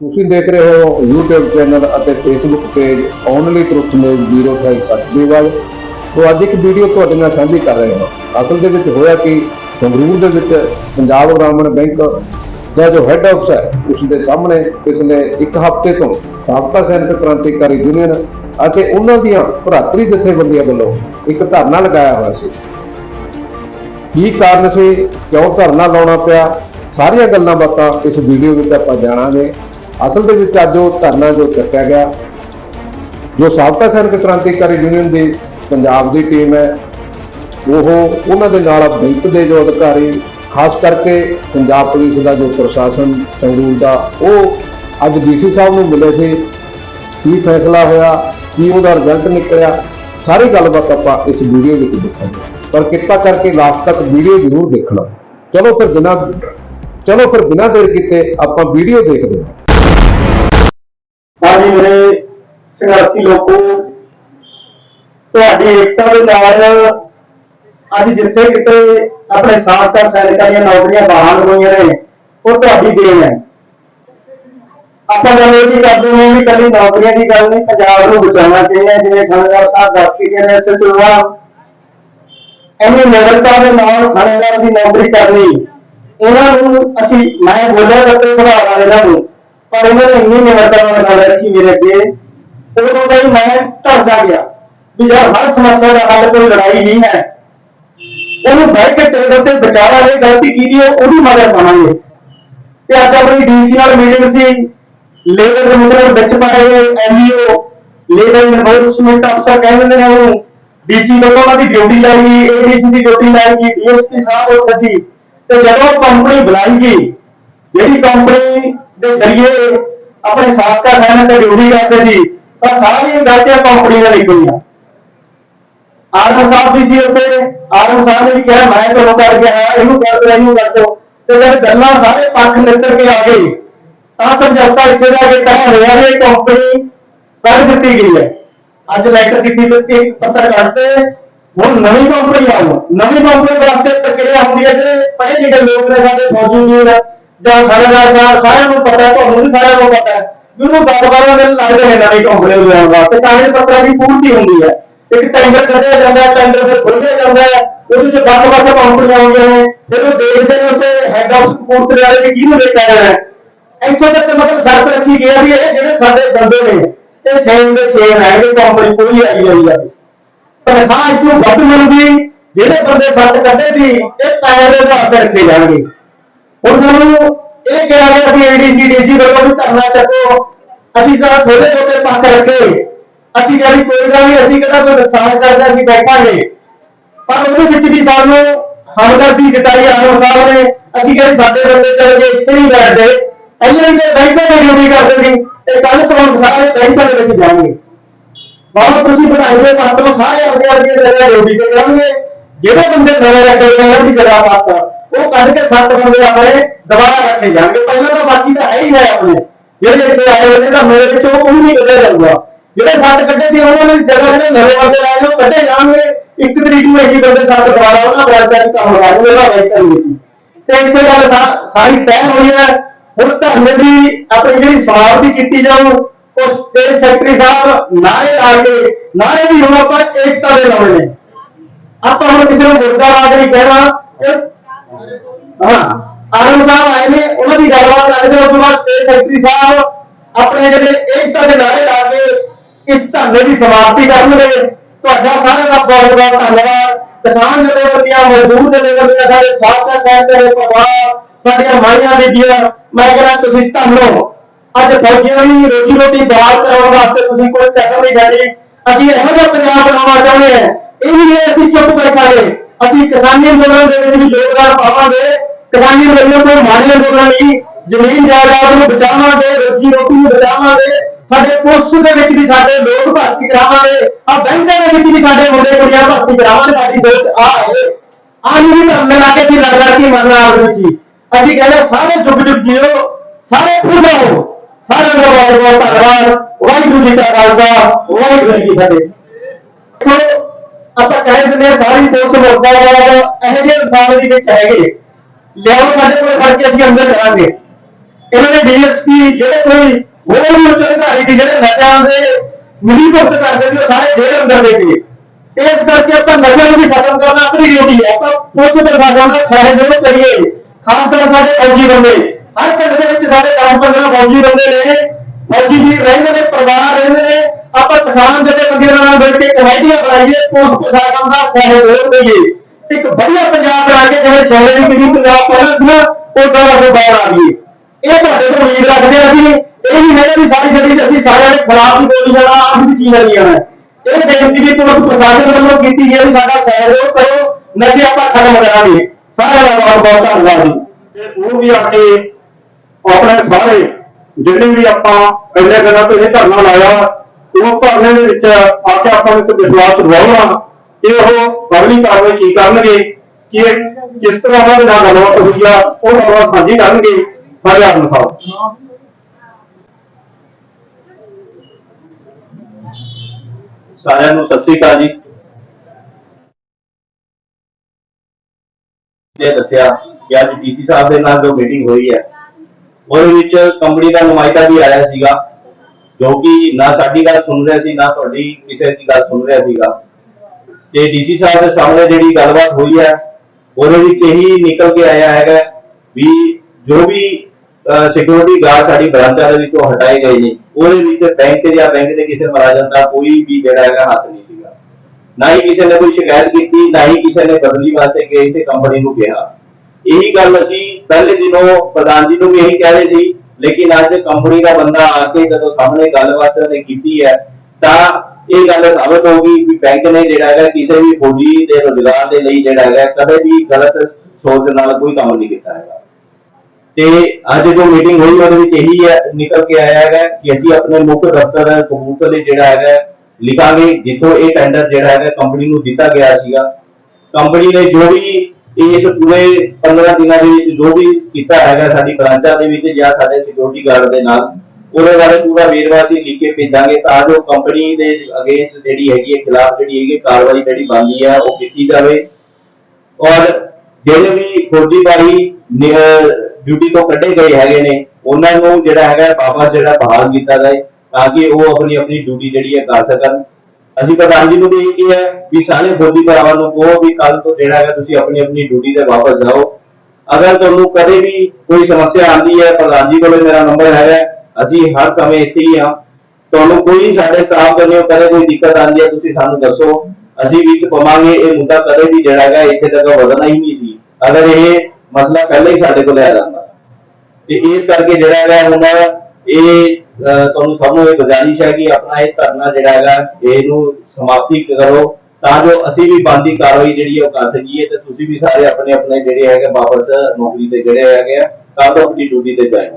ਤੁਸੀਂ ਦੇਖ ਰਹੇ ਹੋ YouTube ਚੈਨਲ ਅਤੇ Facebook page only truth news 058 ਦੀ ਤੋਂ ਅੱਜ ਇੱਕ ਵੀਡੀਓ ਤੁਹਾਡੇ ਨਾਲ ਸਾਂਝੀ ਕਰ ਰਹੇ ਹਾਂ। ਅਸਲ ਦੇ ਵਿੱਚ ਹੋਇਆ ਕਿ? ਸੰਗਰੂਰ ਦੇ ਵਿੱਚ ਪੰਜਾਬ ਗ੍ਰਾਮੀਣ ਬੈਂਕ ਦਾ ਜੋ ਹੈੱਡ ਆਫਿਸ ਹੈ ਉਸ ਦੇ ਸਾਹਮਣੇ ਪਿਛਲੇ ਇੱਕ ਹਫ਼ਤੇ ਤੋਂ ਸਾਬਕਾ ਸੈਨਿਕ ਕ੍ਰਾਂਤੀਕਾਰੀ ਯੂਨੀਅਨ ਅਤੇ ਉਹਨਾਂ ਦੀਆਂ ਭਰਾਤਰੀ ਜਥੇਬੰਦੀਆਂ ਵੱਲੋਂ ਇੱਕ ਧਰਨਾ ਲਗਾਇਆ ਹੋਇਆ ਸੀ। ਕੀ ਕਾਰਨ ਸੀ? ਕਿਉਂ ਧਰਨਾ ਲਾਉਣਾ ਪਿਆ? ਸਾਰੀਆਂ ਗੱਲਾਂ ਬਾਤਾਂ ਇਸ ਵੀਡੀਓ ਵਿੱਚ ਆਪਾਂ ਜਾਣਾਂਗੇ। ਅਸਲ ਦੇ ਵਿੱਚ ਅੱਜ ਉਹ ਧਰਨਾ ਜੋ ਚੱਕਿਆ ਗਿਆ, ਜੋ ਸਾਬਕਾ ਸੈਨਿਕ ਕ੍ਰਾਂਤੀਕਾਰੀ ਯੂਨੀਅਨ ਦੀ ਪੰਜਾਬ ਦੀ ਟੀਮ ਹੈ, ਉਹ ਉਹਨਾਂ ਦੇ ਨਾਲ ਬੈਂਕ ਦੇ ਜੋ ਅਧਿਕਾਰੀ, ਖਾਸ ਕਰਕੇ ਪੰਜਾਬ ਪੁਲਿਸ ਦਾ ਜੋ ਪ੍ਰਸ਼ਾਸਨ, ਸੰਗਰੂਰ ਦਾ, ਉਹ ਅੱਜ ਡੀਸੀ ਸਾਹਿਬ ਨੂੰ ਮਿਲੇ ਸੀ। ਕੀ ਫੈਸਲਾ ਹੋਇਆ, ਕੀ ਉਹਦਾ ਰਿਜ਼ਲਟ ਨਿਕਲਿਆ, ਸਾਰੀ ਗੱਲਬਾਤ ਆਪਾਂ ਇਸ ਵੀਡੀਓ ਵਿੱਚ ਦੇਖਾਂਗੇ। ਪਰ ਕਿਰਪਾ ਕਰਕੇ ਲਾਸਟ ਤੱਕ ਵੀਡੀਓ ਜ਼ਰੂਰ ਦੇਖਣਾ ਚਲੋ ਫਿਰ ਬਿਨਾਂ, ਚਲੋ ਫਿਰ ਬਿਨਾਂ ਦੇਰ ਕੀਤੇ ਆਪਾਂ ਵੀਡੀਓ ਦੇਖਦੇ ਹਾਂ। ਹਾਂਜੀ ਮੇਰੇ ਸੰਘਰਸ਼ੀ ਲੋਕੋ, ਤੁਹਾਡੀ ਏਕਤਾ ਦੇ ਨਾਲ ਅੱਜ ਜਿੱਥੇ ਕਿਤੇ ਆਪਣੇ ਸਾਥਾਂ ਸੈਨਿਕਾਂ ਦੀਆਂ ਨੌਕਰੀਆਂ ਬਹਾਲ ਹੋਈਆਂ ਨੇ, ਉਹ ਤੁਹਾਡੀ ਦੇਣ ਹੈ। ਆਪਾਂ ਗੱਲ ਇਹ ਵੀ ਕਰਦੇ ਹਾਂ ਵੀ ਕੱਲੀ ਨੌਕਰੀਆਂ ਦੀ ਗੱਲ ਨਹੀਂ, ਪੰਜਾਬ ਨੂੰ ਬਚਾਉਣਾ ਚਾਹੀਦਾ ਜਿਵੇਂ ਖਾਨਦਾਰ ਸਾਹਿਬ ਦੱਸ ਕੇ ਗਏ ਨੇ ਇਸੇ ਚਲਵਾ ਐਨੀ ਦੇ ਨਾਲ ਖਾਨਦਾਰ ਦੀ ਨੌਕਰੀ ਕਰਨੀ, ਉਹਨਾਂ ਨੂੰ ਅਸੀਂ, ਮੈਂ ਬੋਲਿਆ ਕਰਦੇ ਸੁਭਾਅ ਇਹਨਾਂ ਨੂੰ ਪਰ ਇਹਨਾਂ ਨੇ ਇੰਨੀ ਨਿਮਰਤਾ ਨਾਲ ਗੱਲ ਰੱਖੀ ਮੇਰੇ ਅੱਗੇ ਉਦੋਂ ਦਾ ਹੀ ਮੈਂ ਢਰਦਾ ਗਿਆ, ਵੀ ਯਾਰ ਹਰ ਸਮੱਸਿਆ ਦਾ ਹੱਲ ਕੋਈ ਲੜਾਈ ਨਹੀਂ ਹੈ। ਉਹਨੂੰ ਬਹਿ ਕੇ ਟੇਬਲ ਤੇ ਵਿਚਾਰਾ ਇਹ ਗਲਤੀ ਕੀਤੀ ਹੈ, ਉਹਦੀ ਮਦਦ ਪਾਵਾਂਗੇ ਤੇ ਅੱਜ ਆਪਣੀ ਡੀਸੀ ਨਾਲ ਮੀਟਿੰਗ ਸੀ ਲੇਬਰ ਦੇ ਵਿੱਚ ਪਾਏ ਐਮਈਓ ਲੇਬਰ ਇਨਵੋਲਵਮੈਂਟ ਅਫਸਰ ਕਹਿੰਦੇ ਨੇ ਉਹਨੂੰ ਡੀਸੀ ਵੱਲੋਂ ਉਹਨਾਂ ਦੀ ਡਿਊਟੀ ਲਾਈ ਗਈ ਏਡੀਸੀ ਦੀ ਡਿਊਟੀ ਲਾਈ ਡੀਐਸਪੀ ਸਾਹਿਬ ਉੱਥੇ ਸੀ। ਤੇ ਜਦੋਂ ਕੰਪਨੀ ਬੁਲਾਈ ਗਈ, ਜਿਹੜੀ ਕੰਪਨੀ ਦੇ ਜ਼ਰੀਏ ਆਪਣੇ ਸਾਥਕਾ ਸੈਨਿਕ ਤੇ ਡਿਊਟੀ ਕਰਦੇ ਸੀ ਤਾਂ ਸਾਰੀਆਂ ਗਲਤੀਆਂ ਕੰਪਨੀ ਨੇ ਲਿਖੀਆਂ ਆਰਮ ਸਾਹਿਬ ਵੀ ਸੀ ਉੱਥੇ। ਆਰਮ ਸਾਹਿਬ ਨੇ ਵੀ ਕਿਹਾ, ਮੈਂ ਤੁਹਾਨੂੰ ਕਰ ਗਿਆ, ਇਹਨੂੰ ਕਰ ਦੋ ਇਹਨੂੰ ਕਰ ਦੋ ਤੇ ਜਦ ਗੱਲਾਂ ਸਾਰੇ ਪੱਖ ਨਿਕਲ ਕੇ ਆ ਗਏ, ਤਾਂ ਸਮਝੌਤਾ ਇੱਥੇ ਜਾ ਕੇ ਤੈਅ ਹੋਇਆ ਵੀ ਕੰਪਨੀ ਕੱਢ ਦਿੱਤੀ ਗਈ ਹੈ। ਅੱਜ ਲੈਟਰ ਚਿੱਠੀ ਦਿੱਤੀ ਇੱਕ ਪੱਤਰ ਕੱਢਦੇ, ਹੁਣ ਨਵੀਂ ਕੰਪਨੀ ਆਉ ਨਵੀਂ ਕੰਪਨੀ ਵਾਸਤੇ ਪ੍ਰਕਿਰਿਆ ਹੁੰਦੀ ਹੈ ਜਿਹੜੇ ਪੜ੍ਹੇ ਜਿਹੜੇ ਲੋਕ ਨੇ ਸਾਡੇ ਫੌਜੀ ਵੀਰ ਜਾਂ ਸਰਦਾਰ ਸਾਹਿਬ ਸਾਰਿਆਂ ਨੂੰ ਪਤਾ ਤੁਹਾਨੂੰ ਵੀ ਸਾਰਿਆਂ ਨੂੰ ਪਤਾ ਹੈ। ਵੀ ਉਹਨੂੰ 10 12 ਦਿਨ ਲੱਗਦੇ ਨੇ ਨਵੀਂ ਕੰਪਨੀ ਨੂੰ ਲਿਆਉਣ ਵਾਸਤੇ ਕਾਗਜ਼ ਪੱਤਰਾਂ ਦੀ ਪੂਰਤੀ ਹੁੰਦੀ ਹੈ। ਇੱਕ ਟੈਂਡਰ ਕੱਢਿਆ ਜਾਂਦਾ ਹੈ ਟੈਂਡਰ ਫਿਰ ਖੋਲ੍ਹਿਆ ਜਾਂਦਾ ਹੈ। ਉਹਦੇ ਵਿੱਚ ਵੱਖ ਵੱਖ ਕੰਪਨੀਆਂ ਆਉਂਦੀਆਂ ਨੇ। ਫਿਰ ਉਹ ਦੇਖਦੇ ਨੇ ਉੱਤੇ ਹੈਡ ਆਫ ਕਪੂਰਥਲੇ ਵਾਲੇ ਵੀ ਕਿਹਨੂੰ ਵੇਚਿਆ ਜਾਣਾ ਹੈ ਇੱਥੋਂ ਤੱਕ ਮਤਲਬ ਸ਼ਰਤ ਰੱਖੀ ਗਈ ਹੈ ਵੀ ਇਹ ਜਿਹੜੇ ਸਾਡੇ ਬੰਦੇ ਨੇ, ਇਹ ਸੇਮ ਦੇ ਸੇਮ ਹੈ ਕਿ ਕੰਪਨੀ ਕੋਈ ਆਈ ਹੋਈ ਹੈ ਤਨਖਾਹ ਹਾਂ ਇਤੋਂ ਵੱਧ ਮਿਲੂਗੀ ਜਿਹੜੇ ਬੰਦੇ ਸੱਤ ਕੱਢੇ ਸੀ, ਇਹ ਪੈਸੇ ਦੇ ਆਧਾਰ ਤੇ ਰੱਖੇ ਜਾਣਗੇ। ਹੁਣ ਸਾਨੂੰ ਇਹ ਕਿਹਾ ਗਿਆ ਵੀ ਏਡੀਸੀ ਡੀਸੀ ਵੱਲੋਂ ਵੀ ਧਰਨਾ ਚੱਕੋ। ਅਸੀਂ ਸਾਰਾ ਥੋੜੇ ਥੋੜੇ ਪੱਖ ਰੱਖੇ। ਅਸੀਂ ਕਿਹਾ ਕੋਈ ਗੱਲ ਨਹੀਂ, ਅਸੀਂ ਕਿਹੜਾ ਕੋਈ ਨੁਕਸਾਨ ਕਰਦਾ, ਅਸੀਂ ਬੈਠਾਂਗੇ। ਪਰ ਉਹਦੇ ਵਿੱਚ ਵੀ ਸਾਨੂੰ ਹਮਦਰਦੀ ਜਤਾਈ ਆਨੰਦ ਸਾਹਿਬ ਨੇ ਅਸੀਂ ਕਹਿੰਦੇ ਸਾਡੇ ਬੰਦੇ ਚਲੇ ਗਏ, ਇੱਥੇ ਨਹੀਂ ਬੈਠਦੇ। ਇਹਨਾਂ ਦੇ ਬੈਂਕਾਂ ਦੀ ਡਿਊਟੀ ਕਰਦੇ ਸੀ ਤੇ ਕੱਲ ਤੋਂ ਸਾਰੇ ਬੈਂਕਾਂ ਦੇ ਵਿੱਚ ਜਾਣਗੇ। ਬਹੁਤ ਤੁਸੀਂ ਬਣਾਈ ਦੇ ਪਾਤਰੋਂ ਸਾਰੇ ਆਪਣੇ ਆਪਦੇ ਜਗ੍ਹਾ ਡਿਊਟੀ ਤੇ ਜਾਣਗੇ ਜਿਹੜੇ ਬੰਦੇ ਨਵੇਂ ਰੱਖੇ ਗਏ ਉਹਨਾਂ ਦੀ ਜਗ੍ਹਾ ਪਾਤਾ ਉਹ ਕੱਢ ਕੇ ਸੱਤ ਬੰਦੇ ਆਪਣੇ ਦੁਬਾਰਾ ਰੱਖੇ ਜਾਣਗੇ। ਪਹਿਲਾਂ ਤਾਂ ਬਾਕੀ ਤਾਂ ਹੈ ਹੀ ਹੈ ਆਪਣੇ। ਜਿਹੜੇ ਇੱਥੇ ਆਏ ਹੋਏ ਨੇ ਤਾਂ ਮੇਰੇ ਵਿੱਚੋਂ ਉਹ ਨਹੀਂ ਕੱਢਿਆ ਜਾਊਗਾ। ਜਿਹੜੇ ਸੱਤ ਕੱਢੇ ਸੀ, ਉਹਨਾਂ ਦੀ ਜਗ੍ਹਾ ਜਿਹੜੇ ਨਵੇਂ ਬੰਦੇ ਆਏ ਨੇ ਉਹ ਕੱਢੇ ਜਾਣਗੇ। ਇੱਕ ਤਰੀਕ ਨੂੰ ਇਹੀ ਬੰਦੇ ਸੱਤ ਦੁਬਾਰਾ ਉਹਨਾਂ ਬਰਾਬਰ ਕੰਮ ਕਰਨਗੇ ਉਹਨਾਂ ਵੇਚ ਕਰਨਗੇ ਤੇ ਇੱਥੇ ਗੱਲ ਸਾਰੀ ਤੈਅ ਹੋਈ ਹੈ। ਹੁਣ ਧਰਨੇ ਦੀ ਆਪਣੀ ਜਿਹੜੀ ਸਮਾਪਤੀ ਕੀਤੀ ਜਾਊ, ਉਸ ਤੇ ਸੈਕਟਰੀ ਸਾਹਿਬ ਨਾਰੇ ਲਾ ਕੇ, ਨਾਰੇ ਵੀ ਹੁਣ ਆਪਾਂ ਏਕਤਾ ਦੇ ਲਾਉਣੇ ਨੇ। ਆਪਾਂ ਹੁਣ ਕਿਸੇ ਨੂੰ ਮੁਰਦਾਬਾਦ ਨਹੀਂ ਕਹਿਣਾ ਹਾਂ। ਆਨੰਦ ਸਾਹਿਬ ਆਏ ਨੇ, ਉਹਨਾਂ ਦੀ ਗੱਲਬਾਤ ਕਰਦੇ ਉਸ ਤੋਂ ਬਾਅਦ ਸਟੇਟ ਸੈਕਟਰੀ ਸਾਹਿਬ ਆਪਣੇ ਜਿਹੜੇ ਏਕਤਾ ਦੇ ਨਾਰੇ ਲਾ ਕੇ ਇਸ ਧਰਨੇ ਦੀ ਸਮਾਪਤੀ ਕਰਨਗੇ ਤੁਹਾਡਾ ਸਾਰਿਆਂ ਦਾ ਬਹੁਤ ਬਹੁਤ ਧੰਨਵਾਦ। ਕਿਸਾਨ ਜਥੇਬੰਦੀਆਂ, ਮਜ਼ਦੂਰ ਜਥੇਬੰਦੀਆਂ, ਸਾਡੇ ਸਾਥੀਆਂ ਸਹਿਤ ਦੇ ਪਰਿਵਾਰ ਸਾਡੀਆਂ ਮਾਈਆਂ ਬੀਬੀਆਂ, ਮੈਂ ਕਹਿੰਦਾ ਤੁਸੀਂ ਧੰਨੋ ਅੱਜ ਫੌਜੀਆਂ ਦੀ ਰੋਜੀ ਰੋਟੀ ਬਾਹਰ ਕਰਾਉਣ ਵਾਸਤੇ ਤੁਸੀਂ ਕੋਈ ਕਦਮ ਨਹੀਂ ਛੱਡੀ ਅਸੀਂ ਇਹੋ ਜਿਹਾ ਪੰਜਾਬ ਬਣਾਉਣਾ ਚਾਹੁੰਦੇ ਹਾਂ। ਇਹ ਵੀ ਅਸੀਂ ਚੁੱਪ ਬੈਠਾਂਗੇ ਅਸੀਂ ਕਿਸਾਨੀ ਅੰਦੋਲਨ ਦੇ ਵਿੱਚ ਵੀ ਯੋਗਦਾਨ ਪਾਵਾਂਗੇ। ਕਿਸਾਨੀ ਅੰਦੋਲਨ ਤੋਂ ਮਾੜੇ ਅੰਦੋਲਨ ਲਈ ਜ਼ਮੀਨ ਜਾਇਦਾਦ ਨੂੰ ਬਚਾਵਾਂਗੇ, ਰੋਜੀ ਰੋਟੀ ਨੂੰ ਬਚਾਵਾਂਗੇ। ਸਾਡੇ ਪੁਲਿਸ ਦੇ ਵਿੱਚ ਵੀ ਸਾਡੇ ਲੋਕ ਭਰਤੀ ਕਰਾਵਾਂਗੇ। ਆ ਬੈਂਕਾਂ ਦੇ ਵਿੱਚ ਵੀ ਸਾਡੇ ਮੁੰਡੇ ਕੁੜੀਆਂ ਭਰਤੀ ਕਰਾਵਾਂਗੇ ਸਾਡੀ ਸੋਚ ਆ ਹੈ ਆ ਨਹੀਂ ਤਾਂ ਮਿਲਾ ਕੇ ਵੀ ਲੜ ਲੜ ਕੇ ਮਰਨਾ ਆਦਮੀ ਸੀ ਅਸੀਂ ਕਹਿੰਦੇ ਸਾਰੇ ਜੁਗ ਜੁਗ ਜੀਓ, ਸਾਰੇ ਖੁਦ ਰਹੋ। ਸਾਰਿਆਂ ਦਾ ਬਹੁਤ ਬਹੁਤ ਧੰਨਵਾਦ। ਵਾਹਿਗੁਰੂ ਜੀ ਕਾ ਖਾਲਸਾ, ਵਾਹਿਗੁਰੂ ਜੀ ਕੀ ਫਤਿਹ। ਆਪਾਂ ਕਹਿ ਦਿੰਦੇ ਹਾਂ ਸਾਰੀ ਪੁਲਿਸ ਮੁਰਦਾ ਵਾਲਾ ਇਹੋ ਜਿਹੇ ਇਨਸਾਨ ਵੀ ਵਿੱਚ ਹੈਗੇ ਲਿਆਓ ਸਾਡੇ ਕੋਲ ਫੜ ਕੇ ਅਸੀਂ ਅੰਦਰ ਕਰਾਂਗੇ ਇਹਨਾਂ ਦੇ ਡੀਐਸਪੀ ਜਿਹੜੇ ਕੋਈ ਹੋਰ ਵੀ ਉੱਚ ਅਧਿਕਾਰੀ ਸੀ ਜਿਹੜੇ ਨਸ਼ਿਆਂ ਦੇ ਮਿਲੀ ਭੁਗਤ ਕਰਦੇ ਸੀ ਉਹ ਸਾਰੇ ਜੇਲ੍ਹ ਅੰਦਰ ਦੇ ਸੀ ਇਸ ਕਰਕੇ ਆਪਾਂ ਨਸ਼ਿਆਂ ਨੂੰ ਵੀ ਖਤਮ ਕਰਨਾ ਆਪਣੀ ਡਿਊਟੀ ਹੈ ਆਪਾਂ ਪੁਲਿਸ ਪ੍ਰਸ਼ਾਸਨ ਦਾ ਸਹਿਯੋਗ ਕਰੀਏ ਖਾਸ ਕਰ ਸਾਡੇ ਫੌਜੀ ਬੰਦੇ ਹਰ ਪਿੰਡ ਦੇ ਵਿੱਚ ਸਾਡੇ 10 15 ਫੌਜੀ ਬੰਦੇ ਨੇ ਫੌਜੀ ਵੀ ਰਹਿੰਦੇ ਨੇ ਪਰਿਵਾਰ ਰਹਿੰਦੇ ਨੇ ਆਪਾਂ ਕਿਸਾਨ ਜਿਹੜੇ ਬੰਦਿਆਂ ਨਾਲ ਮਿਲ ਕੇ ਕਮੇਟੀਆਂ ਬਣਾਈਏ ਪੁਲਿਸ ਪ੍ਰਸ਼ਾਸਨ ਦਾ ਸਹਿਯੋਗ ਦੇਈਏ ਇੱਕ ਵਧੀਆ ਪੰਜਾਬ ਬਣਾ ਕੇ ਜਿਵੇਂ ਸ਼ਹਿਰ ਦੀ ਕਿਹੜੀ ਪੰਜਾਬ ਪਹਿਲਾਂ ਸੀ ਨਾ, ਉਹ ਬਾਹਰ ਆ ਗਈ। ਇਹ ਤੁਹਾਡੇ ਤੋਂ ਉਮੀਦ ਰੱਖਦੇ ਹਾਂ ਅਸੀਂ, ਇਹ ਵੀ ਮੇਰੇ ਵੀ ਸਾਡੀ ਜਿਹੜੀ ਅਸੀਂ ਸਾਰਿਆਂ ਦੇ ਖਿਲਾਫ ਹੀ ਬੋਲੀ ਜਾਣਾ, ਆਪ ਵੀ ਚੀਜ਼ ਨਹੀਂ ਆਣਾ ਇਹ ਬੇਨਤੀ ਵੀ ਪੁਲਿਸ ਪ੍ਰਸ਼ਾਸਨ ਵੱਲੋਂ ਕੀਤੀ ਗਈ ਸਾਡਾ ਸਹਿਯੋਗ ਕਰੋ ਨਸ਼ੇ ਆਪਾਂ ਖਤਮ ਕਰਾਂਗੇ। ਸਾਰਿਆਂ ਦਾ ਬਹੁਤ ਬਹੁਤ ਧੰਨਵਾਦ ਜੀ। ਉਹ ਵੀ ਆ ਕੇ ਆਪਣੇ ਸਾਰੇ ਜਿਹੜੇ ਵੀ ਆਪਾਂ ਪਹਿਲੇ ਦਿਨਾਂ ਤੋਂ ਇਹ ਧਰਨਾ ਲਾਇਆ ਉਹ ਧਰਨੇ ਦੇ ਵਿੱਚ ਆ ਕੇ ਆਪਾਂ ਨੂੰ ਵਿਸ਼ਵਾਸ ਦਿਵਾਉਣਾ, ਕਿ ਉਹ ਅਗਲੀ ਕਾਰਵਾਈ ਕੀ ਕਰਨਗੇ, ਕਿ ਕਿਸ ਤਰ੍ਹਾਂ ਉਹਨਾਂ ਦੇ ਨਾਲ ਗੱਲਬਾਤ ਹੋਈ ਆ ਉਹ ਗੱਲਬਾਤ ਸਾਂਝੀ ਕਰਨਗੇ ਸਾਰੇ ਆਦਮ ਸਾਹਿਬ ਸਾਰਿਆਂ ਨੂੰ ਸਤਿ ਸ੍ਰੀ ਅਕਾਲ ਜੀ। ਇਹ ਦੱਸਿਆ ਕਿ ਅੱਜ ਡੀਸੀ ਸਾਹਿਬ ਦੇ ਨਾਲ ਜੋ ਮੀਟਿੰਗ ਹੋਈ ਹੈ, ਉਹਦੇ ਵਿੱਚ ਕੰਪਨੀ ਦਾ ਨੁਮਾਇੰਦਾ ਵੀ ਆਇਆ ਸੀਗਾ। ਜੋ ਕਿ ਨਾ ਸਾਡੀ ਗੱਲ ਸੁਣ ਰਿਹਾ ਸੀ, ਨਾ ਤੁਹਾਡੀ ਕਿਸੇ ਦੀ ਗੱਲ ਸੁਣ ਰਿਹਾ ਸੀਗਾ। ਤੇ ਡੀਸੀ ਸਾਹਿਬ ਦੇ ਸਾਹਮਣੇ ਜਿਹੜੀ ਗੱਲਬਾਤ ਹੋਈ ਹੈ, ਉਹਦੇ ਵਿੱਚ ਇਹੀ ਨਿਕਲ ਕੇ ਆਇਆ ਹੈਗਾ ਵੀ ਜੋ ਵੀ ਸਿਕਿਉਰਿਟੀ ਗਾਰਡ ਸਾਡੀ ਬ੍ਰਾਂਚਾਂ ਦੇ ਵਿੱਚੋਂ ਹਟਾਏ ਗਏ ਨੇ, ਉਹਦੇ ਵਿੱਚ ਬੈਂਕ ਜਾਂ ਬੈਂਕ ਦੇ ਕਿਸੇ ਮੁਲਾਜ਼ਮ ਦਾ ਕੋਈ ਵੀ ਜਿਹੜਾ ਹੈਗਾ ਹੱਥ ਨਹੀਂ ਸੀਗਾ। ਨਾ ਹੀ ਕਿਸੇ ਨੇ ਕੋਈ ਸ਼ਿਕਾਇਤ ਕੀਤੀ, ਨਾ ਹੀ ਕਿਸੇ ਨੇ ਬਦਲੀ ਵਾਸਤੇ ਗਏ ਤੇ ਕੰਪਨੀ ਨੂੰ ਕਿਹਾ। ਇਹੀ ਗੱਲ ਅਸੀਂ ਪਹਿਲੇ ਦਿਨੋਂ ਪ੍ਰਧਾਨ ਜੀ ਨੂੰ ਵੀ ਇਹੀ ਕਹਿ ਰਹੇ ਸੀ ਲੇਕਿਨ ਅੱਜ ਕੰਪਨੀ ਦਾ ਬੰਦਾ ਆ ਕੇ ਜਦੋਂ ਸਾਹਮਣੇ ਗੱਲਬਾਤ ਨੇ ਕੀਤੀ ਹੈ, ਤਾਂ ਇਹ ਗੱਲ ਸਾਬਤ ਹੋ ਗਈ ਕਿ ਬੈਂਕ ਨੇ ਜਿਹੜਾ ਹੈਗਾ ਕਿਸੇ ਵੀ ਫੌਜੀ ਦੇ ਰੋਜ਼ਗਾਰ ਦੇ ਲਈ ਜਿਹੜਾ ਹੈਗਾ ਕਦੇ ਵੀ ਗਲਤ ਸੋਚ ਨਾਲ ਕੋਈ ਕੰਮ ਨਹੀਂ ਕੀਤਾ ਹੈਗਾ। ਤੇ ਅੱਜ ਜੋ ਮੀਟਿੰਗ ਹੋਈ, ਉਹਦੇ ਵਿੱਚ ਇਹੀ ਹੈ, ਨਿਕਲ ਕੇ ਆਇਆ ਹੈਗਾ ਕਿ ਅਸੀਂ ਆਪਣੇ ਮੁੱਖ ਦਫ਼ਤਰ ਕਬੂਤਰ ਜਿਹੜਾ ਹੈਗਾ ਲਿਖਾਂਗੇ, ਜਿੱਥੋਂ ਇਹ ਟੈਂਡਰ ਜਿਹੜਾ ਹੈਗਾ ਕੰਪਨੀ ਨੂੰ ਦਿੱਤਾ ਗਿਆ ਸੀਗਾ। ਕੰਪਨੀ ਨੇ ਜੋ ਵੀ ਇਸ ਪੂਰੇ 15 ਦਿਨਾਂ ਦੇ ਵਿੱਚ ਜੋ ਵੀ ਕੀਤਾ ਹੈਗਾ ਸਾਡੀ ਬ੍ਰਾਂਚਾਂ ਦੇ ਵਿੱਚ ਜਾਂ ਸਾਡੇ ਸਿਕਿਉਰਿਟੀ ਗਾਰਡ ਦੇ ਨਾਲ, ਉਹਦੇ ਬਾਰੇ ਪੂਰਾ ਵੇਰਵਾ ਅਸੀਂ ਲਿਖ ਕੇ ਭੇਜਾਂਗੇ ਤਾਂ ਜੋ ਕੰਪਨੀ ਦੇ ਅਗੇਂਸਟ ਜਿਹੜੀ ਹੈਗੀ ਹੈ, ਖਿਲਾਫ ਜਿਹੜੀ ਹੈਗੀ ਕਾਰਵਾਈ ਜਿਹੜੀ ਬਣਦੀ ਹੈ ਉਹ ਕੀਤੀ ਜਾਵੇ। ਔਰ ਜਿਹੜੇ ਵੀ ਫੌਜੀ ਡਿਊਟੀ ਤੋਂ ਕੱਢੇ ਗਏ ਹੈਗੇ ਨੇ, ਉਹਨਾਂ ਨੂੰ ਜਿਹੜਾ ਹੈਗਾ ਵਾਪਸ ਜਿਹੜਾ ਬਹਾਲ ਕੀਤਾ ਜਾਏ, ਤਾਂ ਕਿ ਉਹ ਆਪਣੀ ਆਪਣੀ ਡਿਊਟੀ ਜਿਹੜੀ ਹੈ ਕਰ ਸਕਣ। ਅਸੀਂ ਪ੍ਰਧਾਨ ਜੀ ਨੂੰ ਵੀ ਇਹ ਕਿਹਾ ਵੀ ਸਾਰੇ ਫੌਜੀ ਭਰਾਵਾਂ ਨੂੰ ਕਹੋ ਵੀ ਕੱਲ ਤੋਂ ਜਿਹੜਾ ਹੈਗਾ, ਤੁਸੀਂ ਆਪਣੀ ਆਪਣੀ ਡਿਊਟੀ ਤੇ ਵਾਪਸ ਜਾਓ। ਅਗਰ ਤੁਹਾਨੂੰ ਕਦੇ ਵੀ ਕੋਈ ਸਮੱਸਿਆ ਆਉਂਦੀ ਹੈ ਪ੍ਰਧਾਨ ਜੀ ਕੋਲੇ ਮੇਰਾ ਨੰਬਰ ਹੈਗਾ ਅਸੀਂ ਹਰ ਸਮੇਂ ਇੱਥੇ ਹੀ ਹਾਂ। ਤੁਹਾਨੂੰ ਕੋਈ ਸਾਡੇ ਸਟਾਫ ਕਰਨੇ ਕਦੇ ਕੋਈ ਦਿੱਕਤ ਆਉਂਦੀ ਹੈ, ਤੁਸੀਂ ਸਾਨੂੰ ਦੱਸੋ। ਅਸੀਂ ਵਿੱਚ ਪਵਾਂਗੇ, ਇਹ ਮੁੱਦਾ ਕਦੇ ਵੀ ਜਿਹੜਾ ਹੈਗਾ ਇੱਥੇ ਤੱਕ ਵਧਣਾ ਹੀ ਨਹੀਂ ਸੀ। ਅਗਰ ਇਹ ਮਸਲਾ ਪਹਿਲਾਂ ਹੀ ਸਾਡੇ ਕੋਲ ਆ ਜਾਂਦਾ। ਤੇ ਇਸ ਕਰਕੇ ਜਿਹੜਾ ਹੈਗਾ ਹੁਣ ਇਹ ਤੁਹਾਨੂੰ ਸਭ ਨੂੰ ਇਹ ਗੁਜ਼ਾਰਿਸ਼ ਹੈ ਕਿ ਆਪਣਾ ਇਹ ਧਰਨਾ ਜਿਹੜਾ ਹੈਗਾ, ਇਹਨੂੰ ਸਮਾਪਤੀ ਕਰੋ, ਤਾਂ ਜੋ ਅਸੀਂ ਵੀ ਬੰਦੀ ਕਾਰਵਾਈ ਜਿਹੜੀ ਉਹ ਕਰ ਸਕੀਏ ਤੇ ਤੁਸੀਂ ਵੀ ਸਾਰੇ ਆਪਣੇ ਆਪਣੇ ਜਿਹੜੇ ਹੈਗੇ ਵਾਪਸ ਨੌਕਰੀ ਤੇ ਜਿਹੜੇ ਹੈਗੇ ਆ ਕੱਲ ਤੋਂ ਆਪਣੀ ਡਿਊਟੀ ਤੇ ਜਾਏ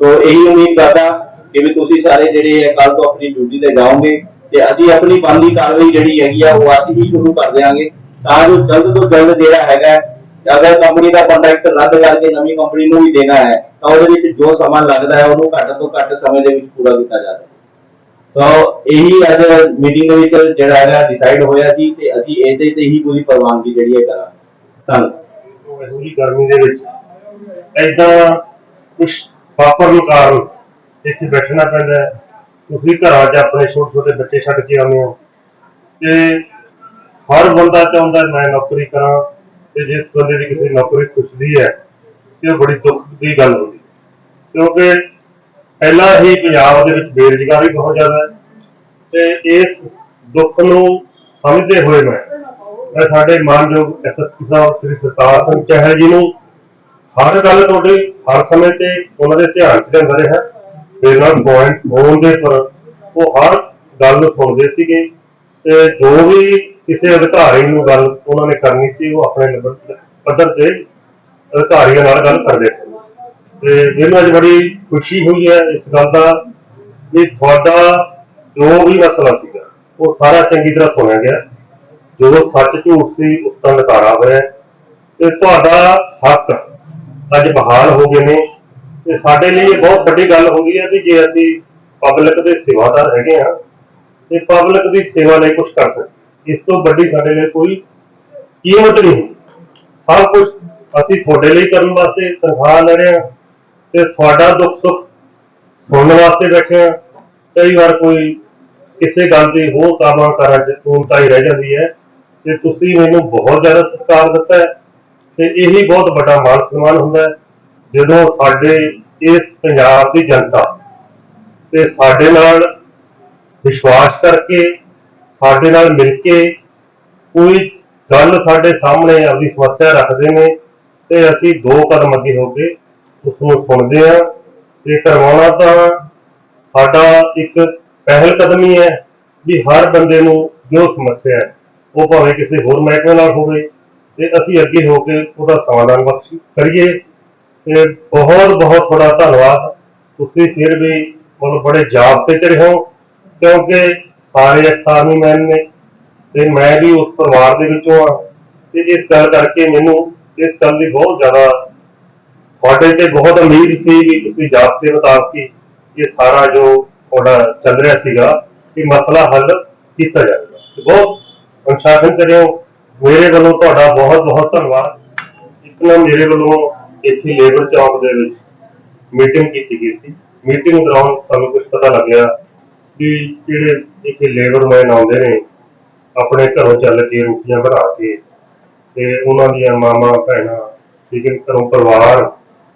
ਤੋ ਇਹੀ ਉਮੀਦ ਕਰਦਾ ਕਿ ਵੀ ਤੁਸੀਂ ਸਾਰੇ ਜਿਹੜੇ ਹੈ ਕੱਲ ਤੋਂ ਆਪਣੀ ਡਿਊਟੀ ਤੇ ਜਾਓਗੇ ਤੇ ਅਸੀਂ ਆਪਣੀ ਬੰਦੀ ਕਾਰਵਾਈ ਜਿਹੜੀ ਹੈਗੀ ਆ, ਉਹ ਅੱਜ ਹੀ ਸ਼ੁਰੂ ਕਰ ਦਿਆਂਗੇ, ਤਾਂ ਜੋ ਜਲਦ ਤੋਂ ਜਲਦ ਜਿਹੜਾ ਹੈਗਾ ਅਗਰ ਕੰਪਨੀ ਦਾ ਕੰਟਰੈਕਟ ਰੱਦ ਕਰਕੇ ਨਵੀਂ ਕੰਪਨੀ ਨੂੰ ਵੀ ਦੇਣਾ ਹੈ, ਤਾਂ ਉਹਦੇ ਵਿੱਚ ਜੋ ਸਮਾਂ ਲੱਗਦਾ ਹੈ, ਉਹਨੂੰ ਘੱਟ ਤੋਂ ਘੱਟ ਸਮੇਂ ਦੇ ਵਿੱਚ ਪੂਰਾ ਕੀਤਾ ਜਾ ਸਕੇ। ਤਾਂ ਇਹੀ ਅੱਜ ਮੀਟਿੰਗ ਦੇ ਵਿੱਚ ਜਿਹੜਾ ਹੈਗਾ ਡਿਸਾਈਡ ਹੋਇਆ ਸੀ ਤੇ ਅਸੀਂ ਇਹਦੇ ਤੇ ਹੀ ਪੂਰੀ ਪ੍ਰਵਾਨਗੀ ਜਿਹੜੀ ਹੈ ਕਰਾਂਗੇ। ਧੰਨਵਾਦ। ਇਹੋ ਗਰਮੀ ਦੇ ਵਿੱਚ ਏਦਾਂ ਕੁਝ ਵਾਪਰਨ ਕਾਰਨ ਇੱਥੇ ਬੈਠਣਾ ਪੈਂਦਾ ਹੈ। ਤੁਸੀਂ ਘਰਾਂ 'ਚ ਆਪਣੇ ਛੋਟੇ ਛੋਟੇ ਬੱਚੇ ਛੱਡ ਕੇ ਆਉਂਦੇ ਹੋ। ਤੇ ਹਰ ਬੰਦਾ ਚਾਹੁੰਦਾ ਮੈਂ ਨੌਕਰੀ ਕਰਾਂ ਤੇ ਜਿਸ ਬੰਦੇ ਦੀ ਕਿਸੇ ਨੌਕਰੀ ਖੁਸ਼ਦੀ ਹੈ, ਤੇ ਉਹ ਬੜੀ ਦੁੱਖ ਦੀ ਗੱਲ ਹੁੰਦੀ ਕਿਉਂਕਿ ਪਹਿਲਾਂ ਹੀ ਪੰਜਾਬ ਦੇ ਵਿੱਚ ਬੇਰੁਜ਼ਗਾਰੀ ਬਹੁਤ ਜ਼ਿਆਦਾ ਹੈ ਤੇ ਇਸ ਦੁੱਖ ਨੂੰ ਸਮਝਦੇ ਹੋਏ ਮੈਂ ਮੈਂ ਸਾਡੇ ਮਾਨਯੋਗ ਐਸਐਸਪੀ ਸਾਹਿਬ, ਸ੍ਰੀ ਸਰਤਾਰ ਸਿੰਘ ਚਹਿਲ ਜੀ ਨੂੰ ਹਰ ਗੱਲ ਤੁਹਾਡੇ, ਹਰ ਸਮੇਂ ਤੇ ਉਹਨਾਂ ਦੇ ਧਿਆਨ ਚ ਲਿਆਂਦਾ ਰਿਹਾ। ਮੇਰੇ ਪੁਆਇੰਟ ਹੋਣ ਦੇ ਪਰ ਉਹ ਹਰ ਗੱਲ ਨੂੰ ਸੁਣਦੇ ਸੀਗੇ ਤੇ ਜੋ ਵੀ ਕਿਸੇ ਅਧਿਕਾਰੀ ਨੂੰ ਗੱਲ ਉਹਨਾਂ ਨੇ ਕਰਨੀ ਸੀ, ਉਹ ਆਪਣੇ ਲੈਵਲ ਪੱਧਰ ਤੇ ਅਧਿਕਾਰੀਆਂ ਨਾਲ ਗੱਲ ਕਰਦੇ ਸੀ। ਤੇ ਮੈਨੂੰ ਅੱਜ ਬੜੀ ਖੁਸ਼ੀ ਹੋਈ ਹੈ ਇਸ ਗੱਲ ਦਾ ਵੀ ਤੁਹਾਡਾ ਜੋ ਵੀ ਮਸਲਾ ਸੀਗਾ, ਉਹ ਸਾਰਾ ਚੰਗੀ ਤਰ੍ਹਾਂ ਸੁਣਿਆ ਗਿਆ। ਜੋ ਸੱਚ ਝੂਠ ਸੀ, ਉਸ ਦਾ ਨਿਤਾਰਾ ਹੋਇਆ। ਤੇ ਤੁਹਾਡਾ ਹੱਕ ਅੱਜ ਬਹਾਲ ਹੋ ਗਏ ਨੇ। ਤੇ ਸਾਡੇ ਲਈ ਇਹ ਬਹੁਤ ਵੱਡੀ ਗੱਲ ਹੋ ਗਈ ਹੈ ਕਿ ਜੇ ਅਸੀਂ ਪਬਲਿਕ ਦੇ ਸੇਵਾਦਾਰ ਹੈਗੇ ਆ ਤੇ ਪਬਲਿਕ ਦੀ ਸੇਵਾ ਲਈ ਕੁਝ ਕਰ ਸਕਦੇ ਇਸ ਤੋਂ ਵੱਡੀ ਸਾਡੇ ਲਈ ਕੋਈ ਕੀਮਤ ਨਹੀਂ। ਸਭ ਕੁਝ ਅਸੀਂ ਤੁਹਾਡੇ ਲਈ ਕਰਨ ਵਾਸਤੇ ਤਨਖਾਹ ਲੈ ਰਹੇ ਹਾਂ ਤੇ ਤੁਹਾਡਾ ਦੁੱਖ ਸੁੱਖ ਸੁਣਨ ਵਾਸਤੇ ਬੈਠੇ ਆ। ਕਈ ਵਾਰ ਕੋਈ ਕਿਸੇ ਗੱਲ ਦੀ ਹੋਰ ਕਾਮਾਂ ਕਾਰਾਂ ਚ ਹੀ ਰਹਿ ਜਾਂਦੀ ਹੈ ਤੇ ਤੁਸੀਂ ਮੈਨੂੰ ਬਹੁਤ ਜ਼ਿਆਦਾ ਸਤਿਕਾਰ ਦਿੱਤਾ ਹੈ ਤੇ ਇਹੀ ਬਹੁਤ ਵੱਡਾ ਮਾਣ ਸਨਮਾਨ ਹੁੰਦਾ ਹੈ ਜਦੋਂ ਸਾਡੇ ਇਸ ਪੰਜਾਬ ਦੀ ਜਨਤਾ ਤੇ ਸਾਡੇ ਨਾਲ ਵਿਸ਼ਵਾਸ ਕਰਕੇ ਸਾਡੇ ਨਾਲ ਮਿਲ ਕੇ ਕੋਈ ਗੱਲ ਸਾਡੇ ਸਾਹਮਣੇ ਆਪਣੀ ਸਮੱਸਿਆ ਰੱਖਦੇ ਨੇ ਤੇ ਅਸੀਂ ਦੋ ਕਦਮ ਅੱਗੇ ਹੋ ਕੇ ਉਸ ਨੂੰ ਸੁਣਦੇ ਹਾਂ। ਤੇ ਕਰਵਾਉਣਾ ਤਾਂ ਸਾਡਾ ਇੱਕ ਪਹਿਲ ਕਦਮ ਹੈ ਵੀ ਹਰ ਬੰਦੇ ਨੂੰ ਜੋ ਸਮੱਸਿਆ ਹੈ, ਉਹ ਭਾਵੇਂ ਕਿਸੇ ਹੋਰ ਮਹਿਕਮੇ ਨਾਲ ਹੋਵੇ ਤੇ ਅਸੀਂ ਅੱਗੇ ਹੋ ਕੇ ਉਹਦਾ ਸਮਾਧਾਨ ਬਖਸ਼ ਕਰੀਏ। ਤੇ ਬਹੁਤ ਬਹੁਤ ਤੁਹਾਡਾ ਧੰਨਵਾਦ। ਤੁਸੀਂ ਫਿਰ ਵੀ ਮਤਲਬ ਬੜੇ ਜਾਬ ਤੇ ਚੜੇ ਹੋ, ਕਿਉਂਕਿ ਸਾਰੇ ਅਕਸਾਨੀ ਮੈਨ ਨੇ ਤੇ ਮੈਂ ਵੀ ਉਸ ਪਰਿਵਾਰ ਦੇ ਵਿੱਚੋਂ ਆ ਤੇ ਇਸ ਗੱਲ ਕਰਕੇ ਮੈਨੂੰ ਇਸ ਗੱਲ ਦੀ ਬਹੁਤ ਜ਼ਿਆਦਾ ਤੁਹਾਡੇ ਤੇ ਬਹੁਤ ਉਮੀਦ ਸੀ ਵੀ ਤੁਸੀਂ ਜਾਬਤੇ ਮੁਤਾਬਕ ਇਹ ਸਾਰਾ ਜੋ ਤੁਹਾਡਾ ਚੱਲ ਰਿਹਾ ਸੀਗਾ, ਇਹ ਮਸਲਾ ਹੱਲ ਕੀਤਾ ਜਾਏਗਾ ਬਹੁਤ ਅਨੁਸ਼ਾਸਨ ਕਰਿਓ। ਮੇਰੇ ਵੱਲੋਂ ਤੁਹਾਡਾ ਬਹੁਤ ਬਹੁਤ ਧੰਨਵਾਦ। ਇੱਕ ਨਾ ਮੇਰੇ ਵੱਲੋਂ ਇੱਥੇ ਲੇਬਰ ਚੌਕ ਦੇ ਵਿੱਚ ਮੀਟਿੰਗ ਕੀਤੀ ਗਈ ਸੀ। ਮੀਟਿੰਗ ਦੌਰਾਨ ਸਾਨੂੰ ਕੁਝ ਪਤਾ ਲੱਗਿਆ ਕਿ ਜਿਹੜੇ ਇੱਥੇ ਲੇਬਰਮੈਨ ਆਉਂਦੇ ਨੇ, ਆਪਣੇ ਘਰੋਂ ਚੱਲ ਕੇ ਰੋਟੀਆਂ ਬਣਾ ਕੇ ਤੇ ਉਹਨਾਂ ਦੀਆਂ ਮਾਮਾ ਭੈਣਾਂ, ਠੀਕ ਹੈ, ਘਰੋਂ ਪਰਿਵਾਰ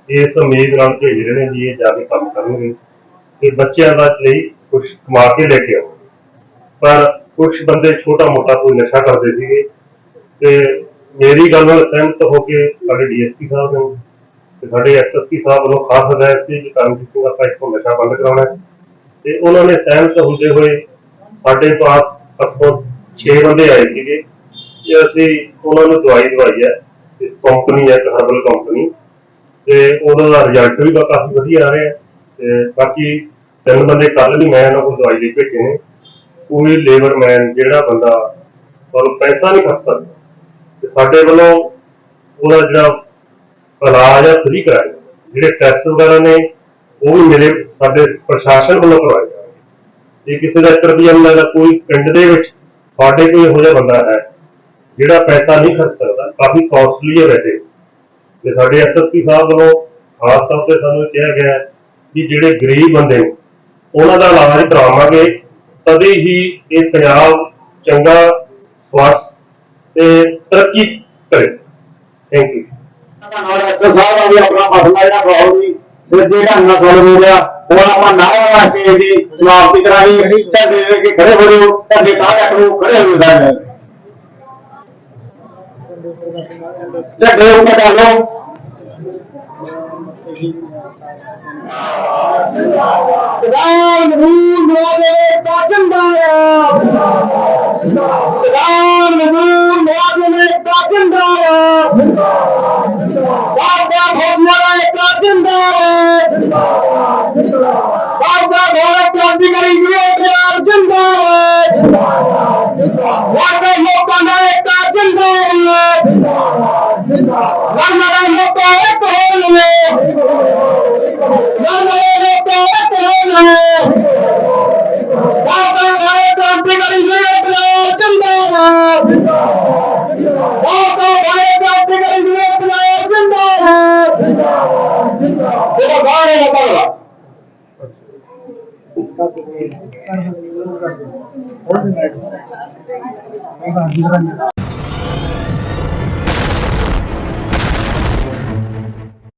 ਇਸ ਉਮੀਦ ਨਾਲ ਭੇਜ ਰਹੇ ਨੇ ਜੀ ਇਹ ਜਾ ਕੇ ਕੰਮ ਕਰਨਗੇ। ਤੇ ਬੱਚਿਆਂ ਦਾ ਲਈ ਕੁਝ ਕਮਾ ਕੇ ਲੈ ਕੇ ਆਓ ਪਰ ਕੁਝ ਬੰਦੇ ਛੋਟਾ ਮੋਟਾ ਕੋਈ ਨਸ਼ਾ ਕਰਦੇ ਸੀਗੇ ਤੇ ਮੇਰੀ ਗੱਲ ਨਾਲ ਸਹਿਮਤ ਹੋ ਕੇ ਸਾਡੇ ਡੀਐਸਪੀ ਸਾਹਿਬ ਨੇ, ਤੇ ਸਾਡੇ ਐਸਐਸਪੀ ਸਾਹਿਬ ਵੱਲੋਂ ਖਾਸ ਹਦਾਇਤ ਸੀ ਕਿ ਕਰਮਜੀਤ ਸਿੰਘ ਆਪਾਂ ਇੱਥੋਂ ਨਸ਼ਾ ਬੰਦ ਕਰਾਉਣਾ ਹੈ। ਤੇ ਉਹਨਾਂ ਨੇ ਸਹਿਮਤ ਹੁੰਦੇ ਹੋਏ ਸਾਡੇ ਪਾਸ ਪਰਸੋਂ 6 ਬੰਦੇ ਆਏ ਸੀਗੇ ਕਿ ਅਸੀਂ ਉਹਨਾਂ ਨੂੰ ਦਵਾਈ ਦਵਾਈ ਹੈ, ਇਸ ਕੰਪਨੀ ਹੈ, ਇੱਕ ਹਰਬਲ ਕੰਪਨੀ ਤੇ ਉਹਨਾਂ ਦਾ ਰਿਜ਼ਲਟ ਵੀ ਕਾਫੀ ਵਧੀਆ ਆ ਰਿਹਾ ਤੇ ਬਾਕੀ ਤਿੰਨ ਬੰਦੇ ਕੱਲ ਵੀ ਮੈਂ ਉਹਨਾਂ ਕੋਲ ਦਵਾਈ ਲਈ ਭੇਜੇ ਨੇ। ਕੋਈ ਲੇਬਰ ਮੈਨ ਜਿਹੜਾ ਬੰਦਾ ਤੁਹਾਨੂੰ ਪੈਸਾ ਨਹੀਂ ਖਰਚ ਸਕਦਾ। ਤੇ ਸਾਡੇ ਵੱਲੋਂ ਉਹਦਾ ਜਿਹੜਾ ਇਲਾਜ ਆ ਫ੍ਰੀ ਕਰਾਇਆ ਜਾਊਗਾ। ਜਿਹੜੇ ਟੈਸਟ ਵਗੈਰਾ ਨੇ ਉਹ ਵੀ ਮੇਰੇ, ਸਾਡੇ ਪ੍ਰਸ਼ਾਸਨ ਵੱਲੋਂ ਕਰਵਾਏ ਜਾਣਗੇ ਜੇ ਕਿਸੇ ਦਾ 1 ਰੁਪਿਆ ਨਹੀਂ ਲੱਗਦਾ ਕੋਈ ਪਿੰਡ ਦੇ ਵਿੱਚ, ਸਾਡੇ ਕੋਈ ਇਹੋ ਜਿਹਾ ਬੰਦਾ ਹੈ, ਜਿਹੜਾ ਪੈਸਾ ਨਹੀਂ ਖਰਚ ਸਕਦਾ, ਕਾਫੀ ਕਾਸਟਲੀ ਹੈ ਵੈਸੇ। ਤੇ ਸਾਡੇ ਐਸਐਸਪੀ ਸਾਹਿਬ ਵੱਲੋਂ ਖਾਸ ਤੌਰ ਤੇ ਸਾਨੂੰ ਕਿਹਾ ਗਿਆ ਕਿ ਜਿਹੜੇ ਗਰੀਬ ਬੰਦੇ ਨੇ, ਉਹਨਾਂ ਦਾ ਇਲਾਜ ਕਰਾਵਾਂਗੇ। ਤਦੇ ਹੀ ਇਹ ਪੰਜਾਬ ਚੰਗਾ, ਸਵਾਸਥ ਤੇ ਤਰੱਕੀ ਕਰੇ। ਥੈਂਕ ਯੂ ਧੰਨਵਾਦ ਐਸਐਸ ਸਾਹਿਬ ਆਪਣਾ ਮਸਲਾ ਜਿਹੜਾ ਬਹੁਤ ਹੀ ਸਿੱਧੇ ਢੰਗ ਨਾਲ ਸੁਣ ਹੋ ਗਿਆ ਹੁਣ ਆਪਾਂ ਨਾਰਾ ਵਾਸਤੇ ਦੀ ਸਮਾਪਤੀ ਕਰਾਂਗੇ ਝੰਡੇ ਲੈ ਕੇ ਖੜੇ ਹੋ ਜਾਓ ਝੰਡੇ ਤਾਂ ਰੱਖ ਲਓ, ਖੜੇ ਹੋ ਜਾਓ ਸਾਰੇ। ਝੰਡੇ ਉੱਪਰ ਡਾਲੋ ਰਾਮ ਮਜ਼ਦੂਰ ਮੁਆਵਜ਼ੇ ਦਾ ਜਿੰਦਾਬਾਦ ਕਿਸਾਨ ਮਜ਼ਦੂਰ ਮੁਆਵਜ਼ੇ ਦਾ ਜਿੰਦਾਬਾਦ ਬਾਬਾ ਭੋਜਨਾ ਦਾ ਇੱਕ ਜਿੰਦਾਬਾਦ ਬਾਬਾ ਭਾਰਤ ਕ੍ਰਾਂਤੀਕਾਰੀ ਯੂਨੀਅਨ ਜਿੰਦਾਬਾਦ। ਵਾਡੇ ਲੋਕਾਂ ਦਾ ਇੱਕ ਜਿੰਦਾਬਾਦ। ਲੜਨਾ ਲੋਕਾਂ ਇੱਕ ਹੋਣਗੇ ਲੜਨਾ ਲੋਕਾਂ ਇੱਕ ordinary.